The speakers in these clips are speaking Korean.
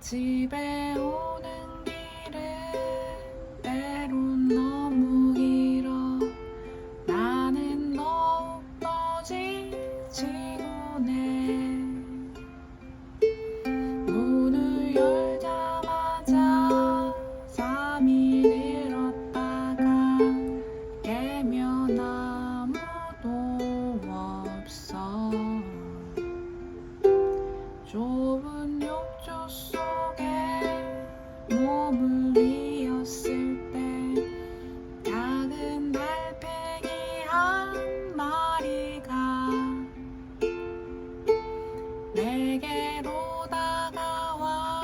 집에 오는 길에 때론 너무 길어. 나는 더욱더 지치고 내 문을 열자마자 잠이 들었다가 깨면 아 내게로 다가와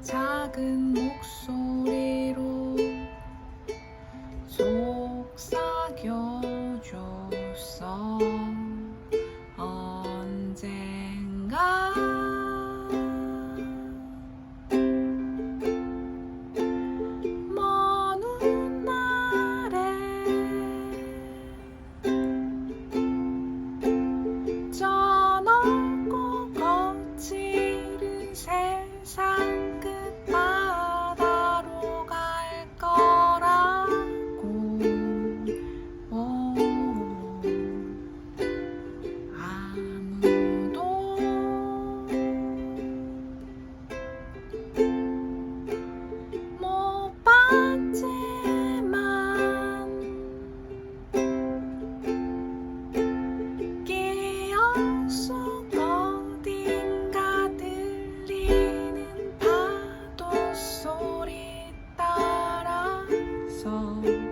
작은 목소리로 속삭여줬어. 언젠가 song.